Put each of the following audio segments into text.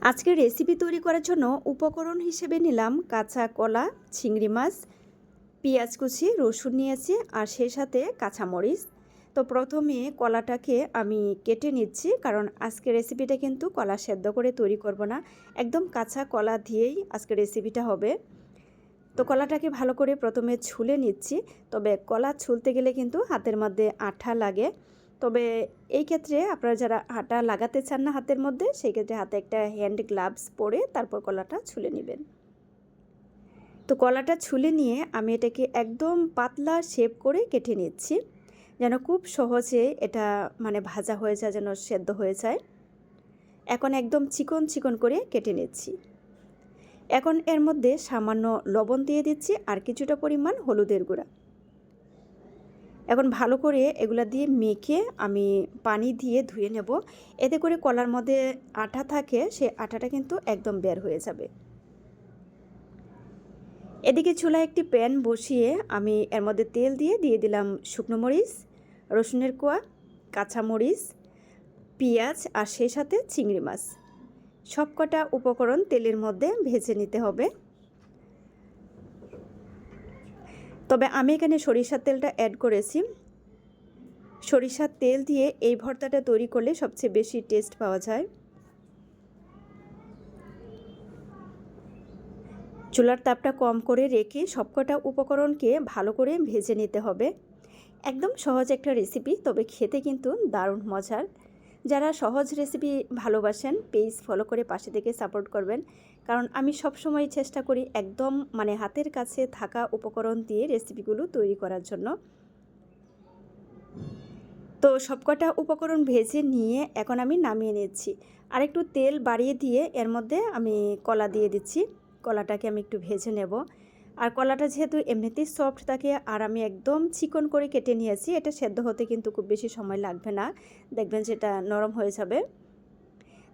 আজকে রেসিপি তৈরি করার জন্য উপকরণ হিসেবে নিলাম কাঁচা কলা, চিংড়ি মাছ, পেঁয়াজ কুচি, রসুন নিয়েছি আর সেই সাথে কাঁচামরিচ। তো প্রথমে কলাটাকে আমি কেটে নিচ্ছি কারণ আজকে রেসিপিটা কিন্তু কলা সেদ্ধ করে তৈরি করব না। একদম কাঁচা কলা দিয়েই আজকে রেসিপিটা হবে। তো কলাটাকে ভালো করে প্রথমে ছুলে নিচ্ছি। তবে কলা ছুলতে গেলে কিন্তু হাতের মধ্যে আঠা লাগে। তবে এই ক্ষেত্রে আপনারা যারা আটা লাগাতে চান না হাতের মধ্যে, সেই ক্ষেত্রে হাতে একটা হ্যান্ড গ্লাভস পরে তারপর কলাটা ছুলে নেবেন। তো কলাটা ছুলে নিয়ে আমি এটাকে একদম পাতলা শেপ করে কেটে নিচ্ছি, যেন খুব সহজে এটা মানে ভাজা হয়ে যায়, যেন সেদ্ধ হয়ে যায়। এখন একদম চিকন চিকন করে কেটে নিচ্ছি। এখন এর মধ্যে সামান্য লবণ দিয়ে দিচ্ছি, আর কিছুটা পরিমাণ হলুদের গুঁড়া। এখন ভালো করে এগুলা দিয়ে মেখে আমি পানি দিয়ে ধুয়ে নেব। এতে করে কলার মধ্যে আটা থাকে, সে আটাটা কিন্তু একদম বের হয়ে যাবে। এদিকে চুলায় একটি প্যান বসিয়ে আমি এর মধ্যে তেল দিয়ে দিয়ে দিলাম শুকনো মরিচ, রসুনের কোয়া কাঁচামরিচ পেঁয়াজ আর সেই সাথে চিংড়ি মাছ। সবকটা উপকরণ তেলের মধ্যে ভেজে নিতে হবে। তবে আমি এখানে সরিষার তেলটা অ্যাড করেছি। সরিষার তেল দিয়ে এই ভর্তাটা তৈরি করলে সবচেয়ে বেশি টেস্ট পাওয়া যায়। চুলার তাপটা কম করে রেখে সবকটা উপকরণকে ভালো করে ভেজে নিতে হবে। একদম সহজ একটা রেসিপি তবে খেতে কিন্তু দারুণ মজার। যারা সহজ রেসিপি ভালোবাসেন পেজ ফলো করে পাশে থেকে সাপোর্ট করবেন। কারণ আমি সব সময় চেষ্টা করি একদম মানে হাতের কাছে থাকা উপকরণ দিয়ে রেসিপিগুলো তৈরি করার জন্য। তো সবকটা উপকরণ ভেজে নিয়ে এখন আমি নামিয়ে নিচ্ছি। আর একটু তেল বাড়িয়ে দিয়ে এর মধ্যে আমি কলা দিয়ে দিচ্ছি। কলাটাকে আমি একটু ভেজে নেব। আর কলাটা যেহেতু এমনিতেই সফট থাকে আর আমি একদম চিকন করে কেটে নিয়েছি, এটা সেদ্ধ হতে কিন্তু খুব বেশি সময় লাগবে না। দেখবেন যেটা নরম হয়ে যাবে।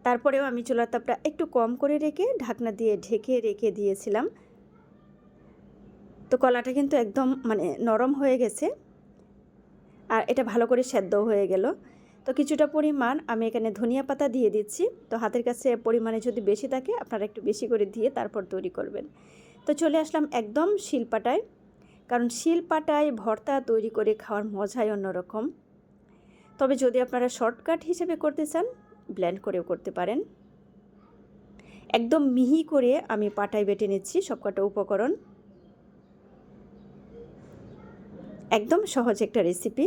তারপরেও আমি চুলার তাপটা একটু কম করে রেখে ঢাকনা দিয়ে ঢেকে রেখে দিয়েছিলাম। তো কলাটা কিন্তু একদম মানে নরম হয়ে গেছে আর এটা ভালো করে সেদ্ধ হয়ে গেল। তো কিছুটা পরিমাণ আমি এখানে ধনিয়া পাতা দিয়ে দিচ্ছি। তো হাতের কাছে পরিমাণে যদি বেশি থাকে আপনারা একটু বেশি করে দিয়ে তারপর তৈরি করবেন। তো চলে আসলাম একদম শিলপাটায় কারণ শিলপাটায় ভর্তা তৈরি করে খাওয়ার মজাই অন্যরকম। তবে যদি আপনারা শর্টকাট হিসেবে করতে চান ব্লেন্ড করেও করতে পারেন। একদম মিহি করে আমি পাটায় বেটে নিচ্ছি সবকটা উপকরণ। একদম সহজ একটা রেসিপি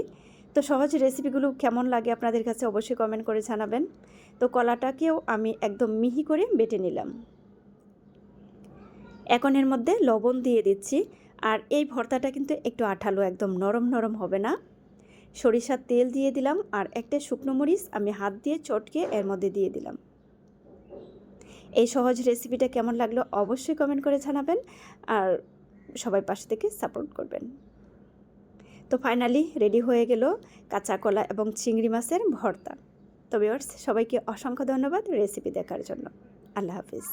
তো সহজ রেসিপিগুলো কেমন লাগে আপনাদের কাছে অবশ্যই কমেন্ট করে জানাবেন। তো কলাটাকেও আমি একদম মিহি করে বেটে নিলাম। এখন এর মধ্যে লবণ দিয়ে দিচ্ছি। আর এই ভর্তাটা কিন্তু একটু আঠালো, একদম নরম নরম হবে না। সরিষার তেল দিয়ে দিলাম আর একটা শুকনো মরিচ আমি হাত দিয়ে চটকে এর মধ্যে দিয়ে দিলাম। এই সহজ রেসিপিটা কেমন লাগল অবশ্যই কমেন্ট করে জানাবেন আর সবাই পাশে থেকে সাপোর্ট করবেন। তো ফাইনালি রেডি হয়ে গেল কাঁচা কলা এবং চিংড়ি মাছের ভর্তা। তবে সবাইকে অসংখ্য ধন্যবাদ রেসিপি দেখার জন্য। আল্লাহ হাফিজ।